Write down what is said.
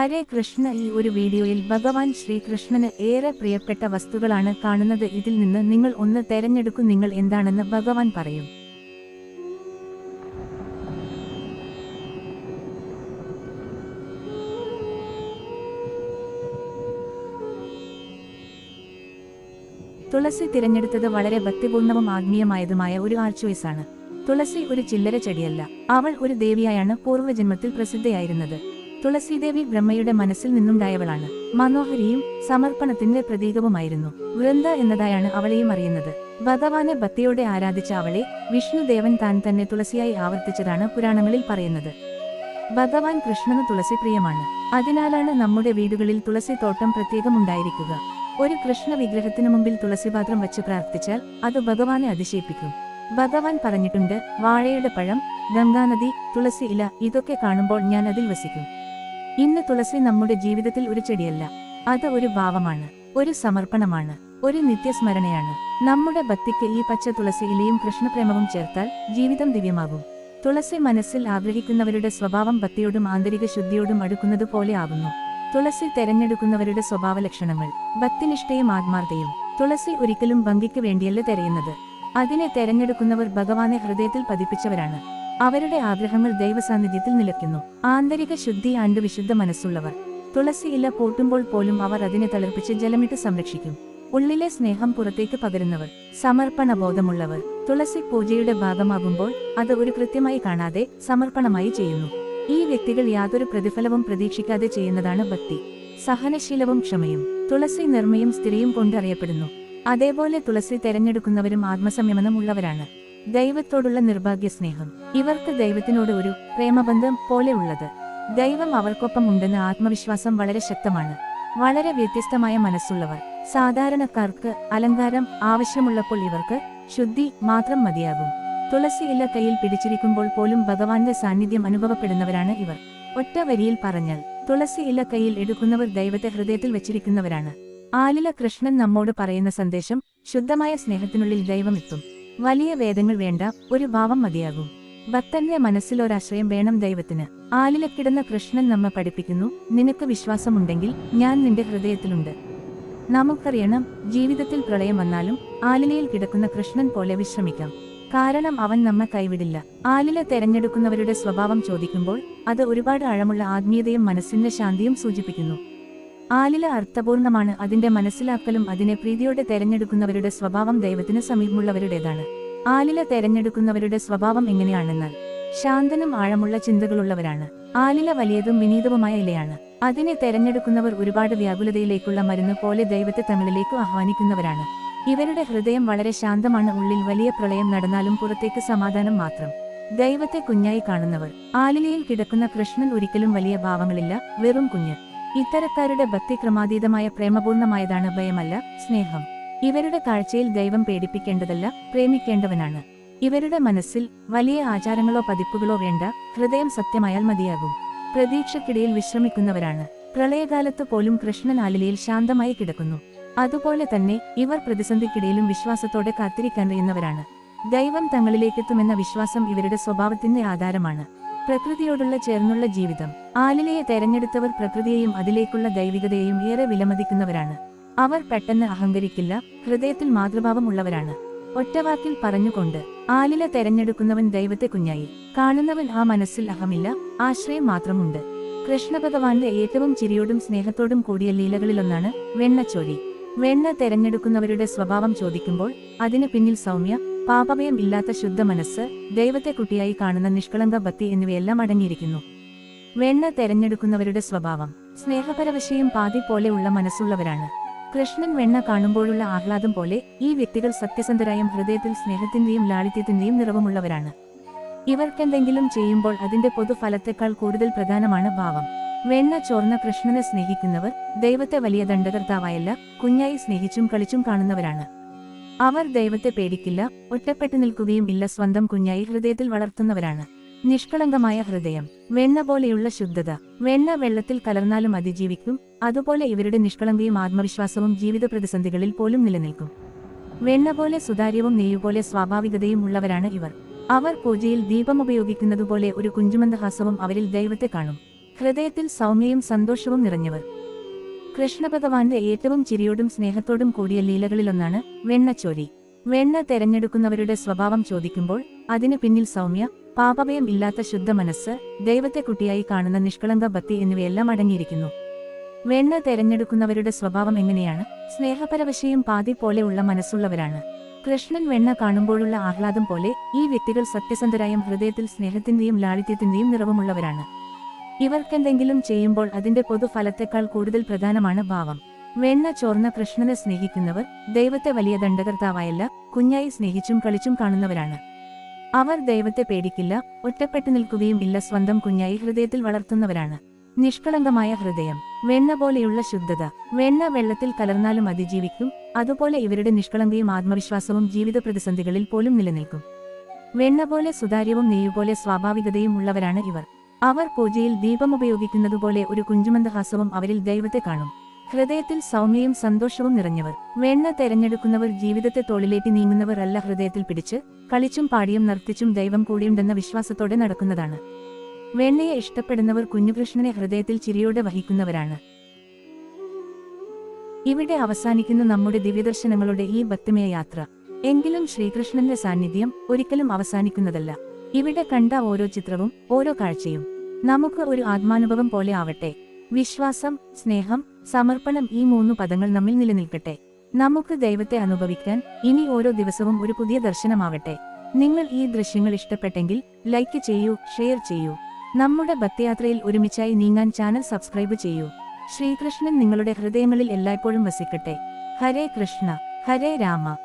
ഹരേ കൃഷ്ണ ഈ ഒരു വീഡിയോയിൽ ഭഗവാൻ ശ്രീകൃഷ്ണന് ഏറെ പ്രിയപ്പെട്ട വസ്തുക്കളാണ് കാണുന്നത്. ഇതിൽ നിന്ന് നിങ്ങൾ ഒന്ന് തെരഞ്ഞെടുക്കും. നിങ്ങൾ എന്താണെന്ന് ഭഗവാൻ പറയും. തുളസി തിരഞ്ഞെടുത്തത് വളരെ ഭക്തിപൂർണവും ആത്മീയമായതുമായ ഒരു ആർച്ചോയ്സാണ്. തുളസി ഒരു ചില്ലര ചെടിയല്ല. അവൾ ഒരു ദേവിയായാണ് പൂർവജന്മത്തിൽ പ്രസിദ്ധയായിരുന്നത്. തുളസീദേവി ബ്രഹ്മയുടെ മനസ്സിൽ നിന്നുണ്ടായവളാണ്. മനോഹരിയും സമർപ്പണത്തിന്റെ പ്രതീകവുമായിരുന്നു. വൃന്ദ എന്നതായാണ് അവളെയും അറിയുന്നത്. ഭഗവാനെ ഭക്തിയോടെ ആരാധിച്ച അവളെ വിഷ്ണുദേവൻ താൻ തന്നെ തുളസിയായി ആവർത്തിച്ചതാണ് പുരാണങ്ങളിൽ പറയുന്നത്. ഭഗവാൻ കൃഷ്ണന് തുളസി പ്രിയമാണ് അതിനാലാണ് നമ്മുടെ വീടുകളിൽ തുളസി തോട്ടം പ്രത്യേകം ഉണ്ടായിരിക്കുക ഒരു കൃഷ്ണ വിഗ്രഹത്തിനു മുമ്പിൽ തുളസിപാത്രം വെച്ച് പ്രാർത്ഥിച്ചാൽ അത് ഭഗവാനെ അതിശയിപ്പിക്കും. ഭഗവാൻ പറഞ്ഞിട്ടുണ്ട് വാഴയുടെ പഴം ഗംഗാനദി തുളസി ഇല ഇതൊക്കെ കാണുമ്പോൾ ഞാൻ അതിൽ വസിക്കും. ഇന്ന് തുളസി നമ്മുടെ ജീവിതത്തിൽ ഒരു ചെടിയല്ല. അത് ഒരു ഭാവമാണ് ഒരു സമർപ്പണമാണ് ഒരു നിത്യസ്മരണയാണ്. നമ്മുടെ ഭക്തിക്ക് ഈ പച്ച തുളസി ഇലയും കൃഷ്ണപ്രേമവും ചേർത്താൽ ജീവിതം ദിവ്യമാകും. തുളസി മനസ്സിൽ ആഗ്രഹിക്കുന്നവരുടെ സ്വഭാവം ഭക്തിയോടും ആന്തരിക ശുദ്ധിയോടും അടുക്കുന്നത് പോലെ ആകുന്നു. തുളസി തെരഞ്ഞെടുക്കുന്നവരുടെ സ്വഭാവ ലക്ഷണങ്ങൾ ഭക്തിനിഷ്ഠയും ആത്മാർത്ഥയും. തുളസി ഒരിക്കലും ഭംഗിക്ക് വേണ്ടിയല്ല തെരയുന്നത്. അതിനെ തെരഞ്ഞെടുക്കുന്നവർ ഭഗവാനെ ഹൃദയത്തിൽ പതിപ്പിച്ചവരാണ്. അവരുടെ ആഗ്രഹങ്ങൾ ദൈവസാന്നിധ്യത്തിൽ നിലയ്ക്കുന്നു ആന്തരിക ശുദ്ധി ആണ്ട് വിശുദ്ധ മനസ്സുള്ളവർ. തുളസി ഇല പൂട്ടുമ്പോൾ പോലും അവർ അതിനെ തളിർപ്പിച്ച് ജലമിട്ട് സംരക്ഷിക്കും. ഉള്ളിലെ സ്നേഹം പുറത്തേക്ക് പകരുന്നവർ. സമർപ്പണ ബോധമുള്ളവർ. തുളസി പൂജയുടെ ഭാഗമാകുമ്പോൾ അത് ഒരു കൃത്യമായി കാണാതെ സമർപ്പണമായി ചെയ്യുന്നു. ഈ വ്യക്തികൾ യാതൊരു പ്രതിഫലവും പ്രതീക്ഷിക്കാതെ ചെയ്യുന്നതാണ് ഭക്തി. സഹനശീലവും ക്ഷമയും. തുളസി നിർമ്മയും സ്ഥിരയും കൊണ്ടറിയപ്പെടുന്നു അതേപോലെ തുളസി തെരഞ്ഞെടുക്കുന്നവരും ആത്മസംയമനം ഉള്ളവരാണ്. ദൈവത്തോടുള്ള നിർഭാഗ്യ സ്നേഹം ഇവർക്ക് ദൈവത്തിനോട് ഒരു പ്രേമബന്ധം പോലെ ഉള്ളത്. ദൈവം അവർക്കൊപ്പം ഉണ്ടെന്ന ആത്മവിശ്വാസം വളരെ ശക്തമാണ്. വളരെ വ്യത്യസ്തമായ മനസ്സുള്ളവർ. സാധാരണക്കാർക്ക് അലങ്കാരം ആവശ്യമുള്ളപ്പോൾ ഇവർക്ക് ശുദ്ധി മാത്രം മതിയാകും. തുളസി ഇല കയ്യിൽ പിടിച്ചിരിക്കുമ്പോൾ പോലും ഭഗവാന്റെ സാന്നിധ്യം അനുഭവപ്പെടുന്നവരാണ് ഇവർ. ഒറ്റ വരിയിൽ പറഞ്ഞാൽ തുളസി ഇല കയ്യിൽ എടുക്കുന്നവർ ദൈവത്തെ ഹൃദയത്തിൽ വെച്ചിരിക്കുന്നവരാണ്. ആലില കൃഷ്ണൻ നമ്മോട് പറയുന്ന സന്ദേശം ശുദ്ധമായ സ്നേഹത്തിനുള്ളിൽ ദൈവമെത്തും വലിയ വേദങ്ങൾ വേണ്ട ഒരു ഭാവം മതിയാകും. ഭക്തന്റെ മനസ്സിലൊരാശ്രയം വേണം ദൈവത്തിന്. ആലിലക്കിടന്ന കൃഷ്ണൻ നമ്മെ പഠിപ്പിക്കുന്നു നിനക്ക് വിശ്വാസമുണ്ടെങ്കിൽ ഞാൻ നിന്റെ ഹൃദയത്തിലുണ്ട്. നമുക്കറിയണം ജീവിതത്തിൽ പ്രളയം വന്നാലും ആലിലയിൽ കിടക്കുന്ന കൃഷ്ണൻ പോലെ വിശ്രമിക്കാം. കാരണം അവൻ നമ്മെ കൈവിടില്ല. ആലില തെരഞ്ഞെടുക്കുന്നവരുടെ സ്വഭാവം ചോദിക്കുമ്പോൾ അത് ഒരുപാട് ആഴമുള്ള ആത്മീയതയും മനസ്സിന്റെ ശാന്തിയും സൂചിപ്പിക്കുന്നു. ആലില അർത്ഥപൂർണമാണ്. അതിന്റെ മനസ്സിലാക്കലും അതിനെ പ്രീതിയോടെ തെരഞ്ഞെടുക്കുന്നവരുടെ സ്വഭാവം ദൈവത്തിന് സമീപമുള്ളവരുടേതാണ്. ആലില തെരഞ്ഞെടുക്കുന്നവരുടെ സ്വഭാവം എങ്ങനെയാണെന്നാൽ ശാന്തനും ആഴമുള്ള ചിന്തകളുള്ളവരാണ്. ആലില വലിയതും വിനീതവുമായ ഇലയാണ്. അതിനെ തെരഞ്ഞെടുക്കുന്നവർ ഒരുപാട് വ്യാകുലതയിലേക്കുള്ള മരുന്ന് പോലെ ദൈവത്തെ തമിഴിലേക്ക് ആഹ്വാനിക്കുന്നവരാണ്. ഇവരുടെ ഹൃദയം വളരെ ശാന്തമാണ്. ഉള്ളിൽ വലിയ പ്രളയം നടന്നാലും പുറത്തേക്ക് സമാധാനം മാത്രം. ദൈവത്തെ കുഞ്ഞായി കാണുന്നവർ. ആലിലയിൽ കിടക്കുന്ന കൃഷ്ണൻ ഒരിക്കലും വലിയ ഭാവങ്ങളില്ല. വെറും കുഞ്ഞ്. ഇത്തരക്കാരുടെ ഭക്തി ക്രമാതീതമായ പ്രേമപൂർണമായതാണ് ഭയമല്ല സ്നേഹം. ഇവരുടെ കാഴ്ചയിൽ ദൈവം പേടിപ്പിക്കേണ്ടതല്ല പ്രേമിക്കേണ്ടവനാണ്. ഇവരുടെ മനസ്സിൽ വലിയ ആചാരങ്ങളോ പതിപ്പുകളോ വേണ്ട ഹൃദയം സത്യമായാൽ മതിയാകും. പ്രതീക്ഷക്കിടയിൽ വിശ്രമിക്കുന്നവരാണ്. പ്രളയകാലത്ത് പോലും കൃഷ്ണനാലിലയിൽ ശാന്തമായി കിടക്കുന്നു. അതുപോലെ തന്നെ ഇവർ പ്രതിസന്ധിക്കിടയിലും വിശ്വാസത്തോടെ കാത്തിരിക്കാൻ കഴിയുന്നവരാണ്. ദൈവം തങ്ങളിലേക്കെത്തുമെന്ന വിശ്വാസം ഇവരുടെ സ്വഭാവത്തിന്റെ ആധാരമാണ്. പ്രകൃതിയോടുള്ള ചേർന്നുള്ള ജീവിതം. ആലിലയെ തെരഞ്ഞെടുത്തവർ പ്രകൃതിയെയും അതിലേക്കുള്ള ദൈവികതയെയും ഏറെ വിലമതിക്കുന്നവരാണ്. അവർ പെട്ടെന്ന് അഹങ്കരിക്കില്ല ഹൃദയത്തിൽ മാതൃഭാവമുള്ളവരാണ്. ഒറ്റവാക്കിൽ പറഞ്ഞുകൊണ്ട് ആലില തെരഞ്ഞെടുക്കുന്നവൻ ദൈവത്തെ കുഞ്ഞായി. കാണുന്നവൻ ആ മനസ്സിൽ അഹമില്ല ആശ്രയം മാത്രമുണ്ട്. കൃഷ്ണഭഗവാന്റെ ഏറ്റവും ചിരിയോടും സ്നേഹത്തോടും കൂടിയ ലീലകളിലൊന്നാണ് വെണ്ണച്ചോരി വെണ്ണ തെരഞ്ഞെടുക്കുന്നവരുടെ സ്വഭാവം ചോദിക്കുമ്പോൾ അതിന് പിന്നിൽ സൗമ്യ പാപഭയം ഇല്ലാത്ത ശുദ്ധ മനസ്സ് ദൈവത്തെ കുട്ടിയായി കാണുന്ന നിഷ്കളങ്ക ഭക്തി എന്നിവയെല്ലാം അടങ്ങിയിരിക്കുന്നു. വെണ്ണ തെരഞ്ഞെടുക്കുന്നവരുടെ സ്വഭാവം സ്നേഹപരവശയും പാതി പോലെയുള്ള മനസ്സുള്ളവരാണ്. കൃഷ്ണൻ വെണ്ണ കാണുമ്പോഴുള്ള ആഹ്ലാദം പോലെ ഈ വ്യക്തികൾ സത്യസന്ധരായും ഹൃദയത്തിൽ സ്നേഹത്തിന്റെയും ലാളിത്യത്തിന്റെയും നിറവുമുള്ളവരാണ്. ഇവർക്കെന്തെങ്കിലും ചെയ്യുമ്പോൾ അതിന്റെ പൊതുഫലത്തെക്കാൾ കൂടുതൽ പ്രധാനമാണ് ഭാവം. വെണ്ണ ചോർന്ന കൃഷ്ണനെ സ്നേഹിക്കുന്നവർ ദൈവത്തെ വലിയ ദണ്ഡകർത്താവായല്ല കുഞ്ഞായി സ്നേഹിച്ചും കളിച്ചും കാണുന്നവരാണ്. അവർ ദൈവത്തെ പേടിക്കില്ല ഒറ്റപ്പെട്ടു നിൽക്കുകയും ഇല്ല സ്വന്തം കുഞ്ഞായി ഹൃദയത്തിൽ വളർത്തുന്നവരാണ്. നിഷ്കളങ്കമായ ഹൃദയം വെണ്ണ പോലെയുള്ള ശുദ്ധത വെണ്ണ വെള്ളത്തിൽ കലർന്നാലും അതിജീവിക്കും അതുപോലെ ഇവരുടെ നിഷ്കളങ്കയും ആത്മവിശ്വാസവും ജീവിത പ്രതിസന്ധികളിൽ പോലും നിലനിൽക്കും. വെണ്ണ പോലെ സുതാര്യവും നെയ്യുപോലെ സ്വാഭാവികതയും ഉള്ളവരാണ് ഇവർ. അവർ പൂജയിൽ ദീപം ഉപയോഗിക്കുന്നതുപോലെ ഒരു കുഞ്ചുമന്ദഹാസവും അവരിൽ ദൈവത്തെ കാണും. ഹൃദയത്തിൽ സൗമ്യയും സന്തോഷവും നിറഞ്ഞവർ. കൃഷ്ണഭഗവാന്റെ ഏറ്റവും ചിരിയോടും സ്നേഹത്തോടും കൂടിയ ലീലകളിലൊന്നാണ് വെണ്ണച്ചോരി. വെണ്ണ തെരഞ്ഞെടുക്കുന്നവരുടെ സ്വഭാവം ചോദിക്കുമ്പോൾ അതിനു പിന്നിൽ സൗമ്യ പാപഭയം ഇല്ലാത്ത ശുദ്ധ മനസ്സ് ദൈവത്തെ കുട്ടിയായി കാണുന്ന നിഷ്കളങ്ക ഭക്തി എന്നിവയെല്ലാം അടങ്ങിയിരിക്കുന്നു. വെണ്ണ തെരഞ്ഞെടുക്കുന്നവരുടെ സ്വഭാവം എങ്ങനെയാണ്? സ്നേഹപരവശയും പാതി പോലെയുള്ള മനസ്സുള്ളവരാണ്. കൃഷ്ണൻ വെണ്ണ കാണുമ്പോഴുള്ള ആഹ്ലാദം പോലെ ഈ വ്യക്തികൾ സത്യസന്ധരായും ഹൃദയത്തിൽ സ്നേഹത്തിന്റെയും ലാളിത്യത്തിന്റെയും നിറവുമുള്ളവരാണ്. ഇവർക്കെന്തെങ്കിലും ചെയ്യുമ്പോൾ അതിന്റെ പൊതുഫലത്തെക്കാൾ കൂടുതൽ പ്രധാനമാണ് ഭാവം. വെണ്ണ ചോർന്ന കൃഷ്ണനെ സ്നേഹിക്കുന്നവർ ദൈവത്തെ വലിയ ദണ്ഡകർത്താവായല്ല കുഞ്ഞായി സ്നേഹിച്ചും കളിച്ചും കാണുന്നവരാണ്. അവർ ദൈവത്തെ പേടിക്കില്ല ഒറ്റപ്പെട്ടു നിൽക്കുകയും ഇല്ല സ്വന്തം കുഞ്ഞായി ഹൃദയത്തിൽ വളർത്തുന്നവരാണ്. നിഷ്കളങ്കമായ ഹൃദയം വെണ്ണ പോലെയുള്ള ശുദ്ധത. വെണ്ണ വെള്ളത്തിൽ കലർന്നാലും അതിജീവിക്കും അതുപോലെ ഇവരുടെ നിഷ്കളങ്കയും ആത്മവിശ്വാസവും ജീവിത പ്രതിസന്ധികളിൽ പോലും നിലനിൽക്കും. വെണ്ണ പോലെ സുതാര്യവും നെയ്യുപോലെ സ്വാഭാവികതയും ഉള്ളവരാണ് ഇവർ. അവർ പൂജയിൽ ദീപമുപയോഗിക്കുന്നതുപോലെ ഒരു കുഞ്ചുമന്ദഹാസവും അവരിൽ ദൈവത്തെ കാണും. ഹൃദയത്തിൽ സൗമ്യയും സന്തോഷവും നിറഞ്ഞവർ. വെണ്ണ തെരഞ്ഞെടുക്കുന്നവർ ജീവിതത്തെ തോളിലേറ്റി നീങ്ങുന്നവർ അല്ല ഹൃദയത്തിൽ പിടിച്ച് കളിച്ചും പാടിയും നർത്തിച്ചും ദൈവം കൂടിയുണ്ടെന്ന വിശ്വാസത്തോടെ നടക്കുന്നതാണ്. വെണ്ണയെ ഇഷ്ടപ്പെടുന്നവർ കുഞ്ഞുകൃഷ്ണനെ ഹൃദയത്തിൽ ചിരിയോടെ വഹിക്കുന്നവരാണ്. ഇവിടെ അവസാനിക്കുന്ന നമ്മുടെ ദിവ്യദർശനങ്ങളുടെ ഈ ഭക്തിമയ യാത്ര. എങ്കിലും ശ്രീകൃഷ്ണന്റെ സാന്നിധ്യം ഒരിക്കലും അവസാനിക്കുന്നതല്ല. ഇവിടെ കണ്ട ഓരോ ചിത്രവും ഓരോ കാഴ്ചയും. നമുക്ക് ഒരു ആത്മാനുഭവം പോലെ ആവട്ടെ. വിശ്വാസം സ്നേഹം സമർപ്പണം ഈ മൂന്ന് പദങ്ങൾ നമ്മിൽ നിലനിൽക്കട്ടെ. നമുക്ക് ദൈവത്തെ അനുഭവിക്കാൻ ഇനി ഓരോ ദിവസവും ഒരു പുതിയ ദർശനമാവട്ടെ. നിങ്ങൾ ഈ ദൃശ്യങ്ങൾ ഇഷ്ടപ്പെട്ടെങ്കിൽ ലൈക്ക് ചെയ്യൂ ഷെയർ ചെയ്യൂ. നമ്മുടെ ഭക്തിയാത്രയിൽ ഒരുമിച്ചായി നീങ്ങാൻ ചാനൽ സബ്സ്ക്രൈബ് ചെയ്യൂ. ശ്രീകൃഷ്ണൻ നിങ്ങളുടെ ഹൃദയങ്ങളിൽ എല്ലായ്പ്പോഴും വസിക്കട്ടെ. ഹരേ കൃഷ്ണ ഹരേ രാമ.